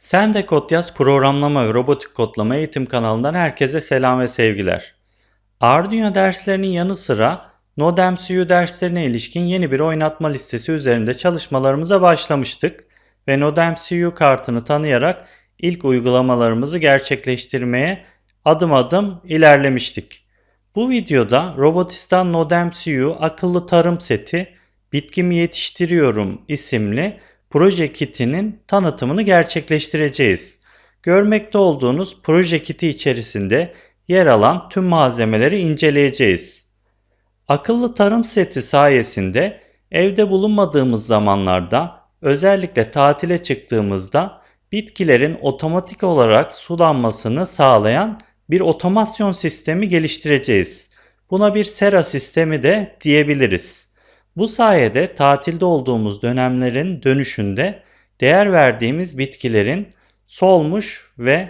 Sen de Kod Yaz programlama ve robotik kodlama eğitim kanalından herkese selam ve sevgiler. Arduino derslerinin yanı sıra NodeMCU derslerine ilişkin yeni bir oynatma listesi üzerinde çalışmalarımıza başlamıştık ve NodeMCU kartını tanıyarak ilk uygulamalarımızı gerçekleştirmeye adım adım ilerlemiştik. Bu videoda Robotistan NodeMCU akıllı tarım seti Bitkimi Yetiştiriyorum isimli proje kitinin tanıtımını gerçekleştireceğiz. Görmekte olduğunuz proje kiti içerisinde yer alan tüm malzemeleri inceleyeceğiz. Akıllı tarım seti sayesinde evde bulunmadığımız zamanlarda özellikle tatile çıktığımızda bitkilerin otomatik olarak sulanmasını sağlayan bir otomasyon sistemi geliştireceğiz. Buna bir sera sistemi de diyebiliriz. Bu sayede tatilde olduğumuz dönemlerin dönüşünde değer verdiğimiz bitkilerin solmuş ve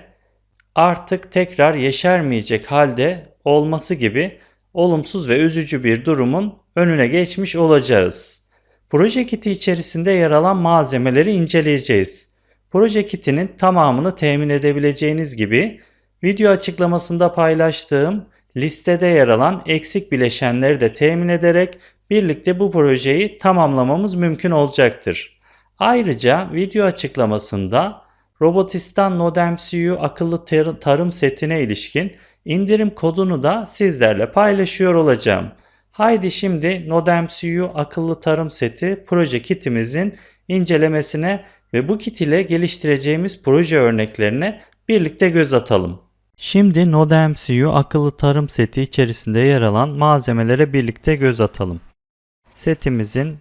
artık tekrar yeşermeyecek halde olması gibi olumsuz ve üzücü bir durumun önüne geçmiş olacağız. Proje kiti içerisinde yer alan malzemeleri inceleyeceğiz. Proje kitinin tamamını temin edebileceğiniz gibi video açıklamasında paylaştığım listede yer alan eksik bileşenleri de temin ederek birlikte bu projeyi tamamlamamız mümkün olacaktır. Ayrıca video açıklamasında Robotistan NodeMCU akıllı tar- tarım setine ilişkin indirim kodunu da sizlerle paylaşıyor olacağım. Haydi şimdi NodeMCU akıllı tarım seti proje kitimizin incelemesine ve bu kit ile geliştireceğimiz proje örneklerine birlikte göz atalım. Şimdi NodeMCU akıllı tarım seti içerisinde yer alan malzemelere birlikte göz atalım. Setimizin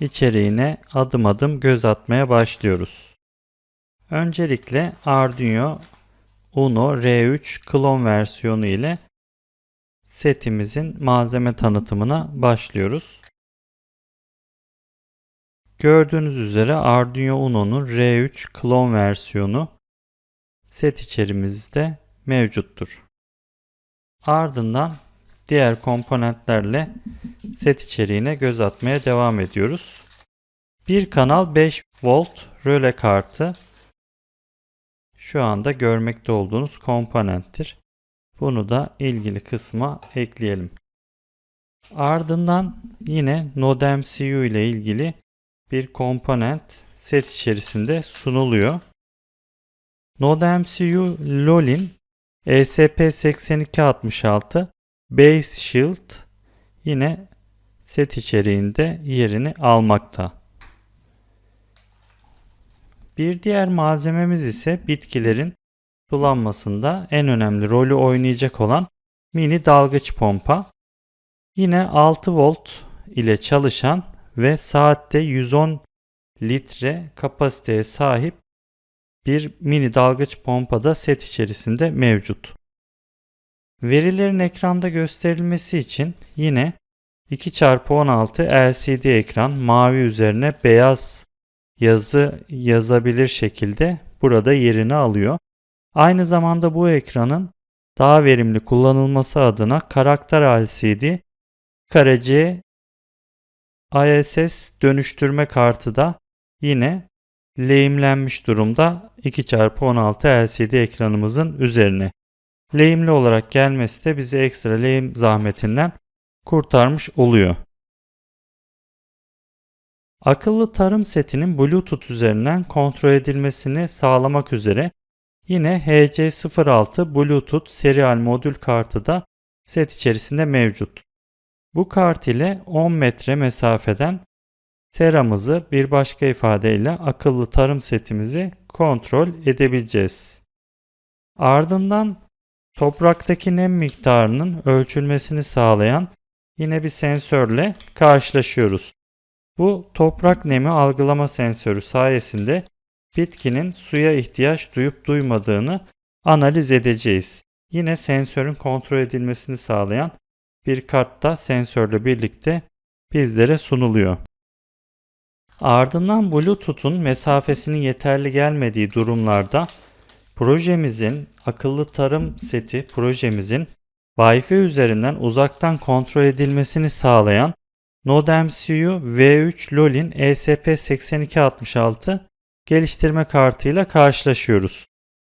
içeriğine adım adım göz atmaya başlıyoruz. Öncelikle Arduino Uno R3 klon versiyonu ile setimizin malzeme tanıtımına başlıyoruz. Gördüğünüz üzere Arduino Uno'nun R3 klon versiyonu set içerimizde mevcuttur. Ardından diğer komponentlerle set içeriğine göz atmaya devam ediyoruz. Bir kanal 5 volt röle kartı şu anda görmekte olduğunuz komponenttir. Bunu da ilgili kısma ekleyelim. Ardından yine NodeMCU ile ilgili bir komponent set içerisinde sunuluyor. NodeMCU LOL'in E ESP8266 Base Shield yine set içeriğinde yerini almakta. Bir diğer malzememiz ise bitkilerin sulanmasında en önemli rolü oynayacak olan mini dalgıç pompa. Yine 6 volt ile çalışan ve saatte 110 litre kapasiteye sahip bir mini dalgıç pompa da set içerisinde mevcut. Verilerin ekranda gösterilmesi için yine 2x16 LCD ekran mavi üzerine beyaz yazı yazabilir şekilde burada yerini alıyor. Aynı zamanda bu ekranın daha verimli kullanılması adına karakter LCD KRC ISS dönüştürme kartı da yine lehimlenmiş durumda 2x16 LCD ekranımızın üzerine. Lehimli olarak gelmesi de bizi ekstra lehim zahmetinden kurtarmış oluyor. Akıllı tarım setinin Bluetooth üzerinden kontrol edilmesini sağlamak üzere yine HC06 Bluetooth serial modül kartı da set içerisinde mevcut. Bu kart ile 10 metre mesafeden seramızı bir başka ifadeyle akıllı tarım setimizi kontrol edebileceğiz. Ardından topraktaki nem miktarının ölçülmesini sağlayan yine bir sensörle karşılaşıyoruz. Bu toprak nemi algılama sensörü sayesinde bitkinin suya ihtiyaç duyup duymadığını analiz edeceğiz. Yine sensörün kontrol edilmesini sağlayan bir kart da sensörle birlikte bizlere sunuluyor. Ardından Bluetooth'un mesafesinin yeterli gelmediği durumlarda projemizin akıllı tarım seti projemizin Wi-Fi üzerinden uzaktan kontrol edilmesini sağlayan NodeMCU V3 LOL'in E ESP8266 geliştirme kartıyla karşılaşıyoruz.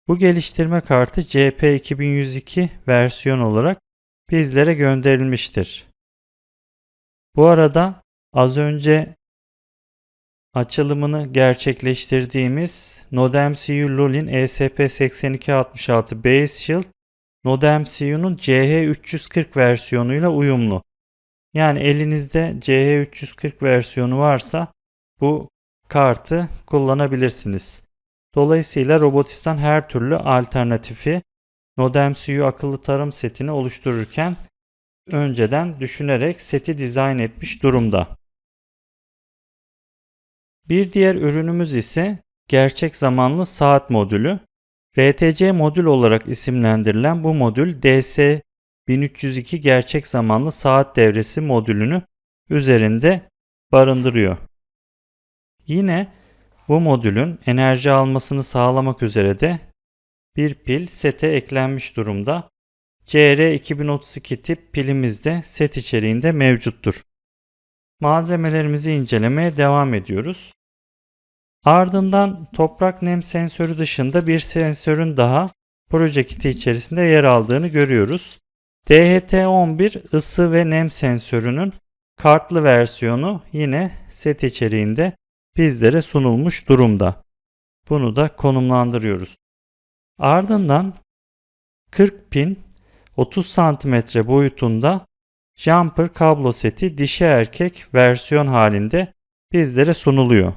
Bu geliştirme kartı CP2102 versiyon olarak bizlere gönderilmiştir. Bu arada az önce açılımını gerçekleştirdiğimiz NodeMCU Lulin E ESP8266 Base Shield NodeMCU'nun CH340 versiyonuyla uyumlu. Yani elinizde CH340 versiyonu varsa bu kartı kullanabilirsiniz. Dolayısıyla Robotistan her türlü alternatifi NodeMCU akıllı tarım setini oluştururken önceden düşünerek seti dizayn etmiş durumda. Bir diğer ürünümüz ise gerçek zamanlı saat modülü. RTC modül olarak isimlendirilen bu modül DS 1302 gerçek zamanlı saat devresi modülünü üzerinde barındırıyor. Yine bu modülün enerji almasını sağlamak üzere de bir pil sete eklenmiş durumda. CR2032 tip pilimiz de set içeriğinde mevcuttur. Malzemelerimizi incelemeye devam ediyoruz. Ardından toprak nem sensörü dışında bir sensörün daha proje kiti içerisinde yer aldığını görüyoruz. DHT11 ısı ve nem sensörünün kartlı versiyonu yine set içeriğinde bizlere sunulmuş durumda. Bunu da konumlandırıyoruz. Ardından 40 pin 30 cm boyutunda jumper kablo seti dişi erkek versiyon halinde bizlere sunuluyor.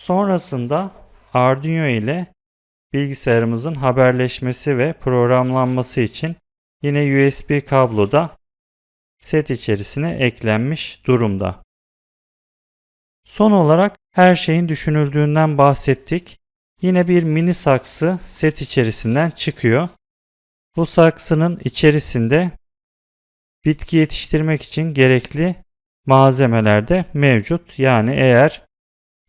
Sonrasında Arduino ile bilgisayarımızın haberleşmesi ve programlanması için yine USB kablo da set içerisine eklenmiş durumda. Son olarak her şeyin düşünüldüğünden bahsettik. Yine bir mini saksı set içerisinden çıkıyor. Bu saksının içerisinde bitki yetiştirmek için gerekli malzemeler de mevcut. Yani eğer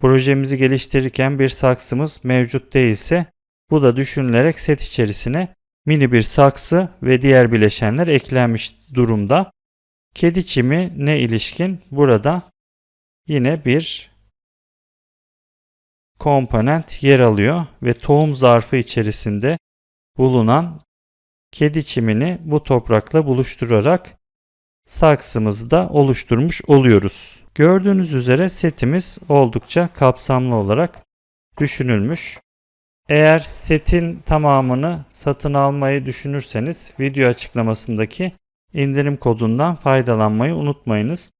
projemizi geliştirirken bir saksımız mevcut değilse bu da düşünülerek set içerisine mini bir saksı ve diğer bileşenler eklenmiş durumda. Kedi çimi ne ilişkin burada yine bir komponent yer alıyor ve tohum zarfı içerisinde bulunan kedi çimini bu toprakla buluşturarak saksımızı da oluşturmuş oluyoruz. Gördüğünüz üzere setimiz oldukça kapsamlı olarak düşünülmüş. Eğer setin tamamını satın almayı düşünürseniz video açıklamasındaki indirim kodundan faydalanmayı unutmayınız.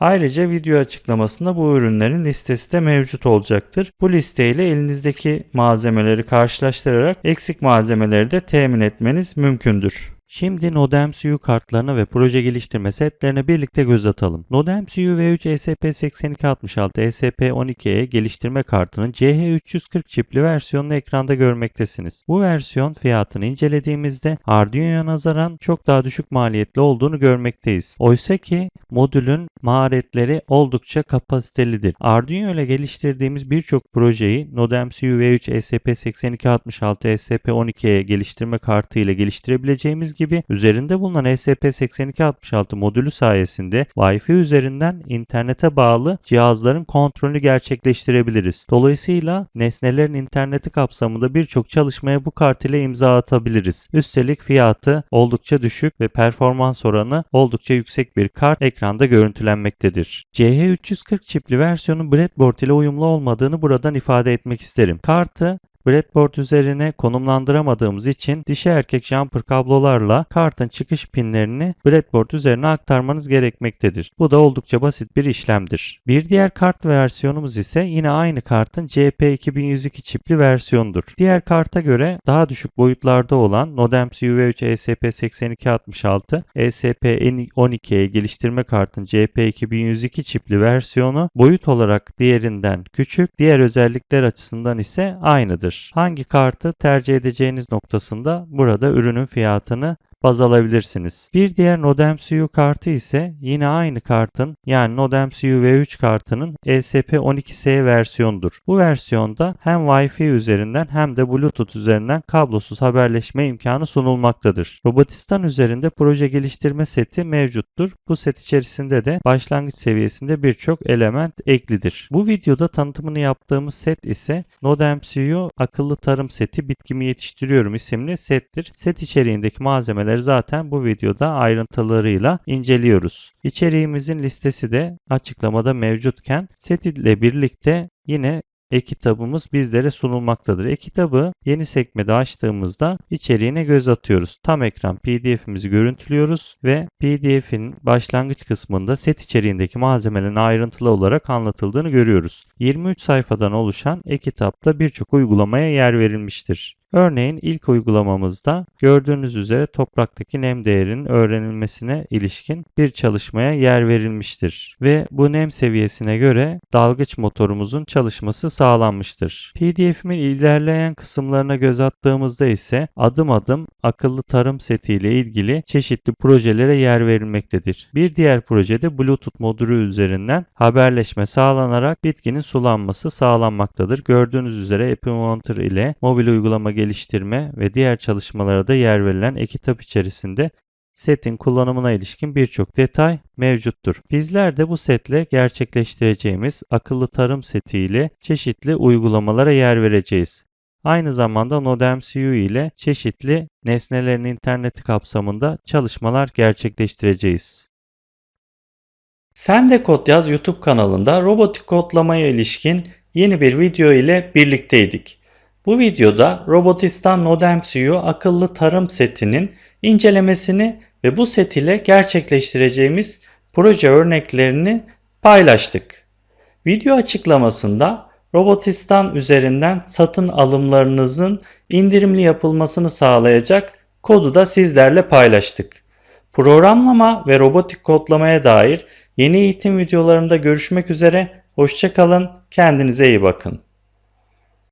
Ayrıca video açıklamasında bu ürünlerin listesi de mevcut olacaktır. Bu listeyle elinizdeki malzemeleri karşılaştırarak eksik malzemeleri de temin etmeniz mümkündür. Şimdi NodeMCU kartlarına ve proje geliştirme setlerine birlikte göz atalım. NodeMCU V3 ESP8266 ESP12E geliştirme kartının CH340 çipli versiyonunu ekranda görmektesiniz. Bu versiyon fiyatını incelediğimizde Arduino'ya nazaran çok daha düşük maliyetli olduğunu görmekteyiz. Oysa ki modülün maharetleri oldukça kapasitelidir. Arduino ile geliştirdiğimiz birçok projeyi NodeMCU V3 ESP8266 ESP12E geliştirme kartı ile geliştirebileceğimiz gibi üzerinde bulunan ESP8266 modülü sayesinde Wi-Fi üzerinden internete bağlı cihazların kontrolünü gerçekleştirebiliriz. Dolayısıyla nesnelerin interneti kapsamında birçok çalışmaya bu kart ile imza atabiliriz. Üstelik fiyatı oldukça düşük ve performans oranı oldukça yüksek bir kart ekranda görüntülenmektedir. CH340 çipli versiyonun breadboard ile uyumlu olmadığını buradan ifade etmek isterim. Kartı breadboard üzerine konumlandıramadığımız için dişi erkek jumper kablolarla kartın çıkış pinlerini breadboard üzerine aktarmanız gerekmektedir. Bu da oldukça basit bir işlemdir. Bir diğer kart versiyonumuz ise yine aynı kartın CP2102 çipli versiyonudur. Diğer karta göre daha düşük boyutlarda olan NodeMCU V3 ESP8266 ESP12'ye geliştirme kartın CP2102 çipli versiyonu boyut olarak diğerinden küçük, diğer özellikler açısından ise aynıdır. Hangi kartı tercih edeceğiniz noktasında burada ürünün fiyatını baz alabilirsiniz. Bir diğer NodeMCU kartı ise yine aynı kartın yani NodeMCU V3 kartının E ESP12S versiyonudur. Bu versiyonda hem Wi-Fi üzerinden hem de Bluetooth üzerinden kablosuz haberleşme imkanı sunulmaktadır. Robotistan üzerinde proje geliştirme seti mevcuttur. Bu set içerisinde de başlangıç seviyesinde birçok element eklidir. Bu videoda tanıtımını yaptığımız set ise NodeMCU akıllı tarım seti bitkimi yetiştiriyorum isimli settir. Set içeriğindeki malzemeleri zaten bu videoda ayrıntılarıyla inceliyoruz. İçeriğimizin listesi de açıklamada mevcutken set ile birlikte yine e-kitabımız bizlere sunulmaktadır. E-kitabı yeni sekmede açtığımızda içeriğine göz atıyoruz. Tam ekran PDF'imizi görüntülüyoruz ve PDF'in başlangıç kısmında set içeriğindeki malzemelerin ayrıntılı olarak anlatıldığını görüyoruz. 23 sayfadan oluşan e-kitapta birçok uygulamaya yer verilmiştir. Örneğin ilk uygulamamızda gördüğünüz üzere topraktaki nem değerinin öğrenilmesine ilişkin bir çalışmaya yer verilmiştir ve bu nem seviyesine göre dalgıç motorumuzun çalışması sağlanmıştır. PDF'imin ilerleyen kısımlarına göz attığımızda ise adım adım akıllı tarım seti ile ilgili çeşitli projelere yer verilmektedir. Bir diğer projede Bluetooth modülü üzerinden haberleşme sağlanarak bitkinin sulanması sağlanmaktadır. Gördüğünüz üzere Monitor ile mobil uygulama geliştirme ve diğer çalışmalara da yer verilen e-kitap içerisinde setin kullanımına ilişkin birçok detay mevcuttur. Bizler de bu setle gerçekleştireceğimiz akıllı tarım seti ile çeşitli uygulamalara yer vereceğiz. Aynı zamanda NodeMCU ile çeşitli nesnelerin interneti kapsamında çalışmalar gerçekleştireceğiz. Sen de Kod Yaz YouTube kanalında robotik kodlamaya ilişkin yeni bir video ile birlikteydik. Bu videoda Robotistan NodeMCU akıllı tarım setinin incelemesini ve bu set ile gerçekleştireceğimiz proje örneklerini paylaştık. Video açıklamasında Robotistan üzerinden satın alımlarınızın indirimli yapılmasını sağlayacak kodu da sizlerle paylaştık. Programlama ve robotik kodlamaya dair yeni eğitim videolarında görüşmek üzere. Hoşçakalın, kendinize iyi bakın.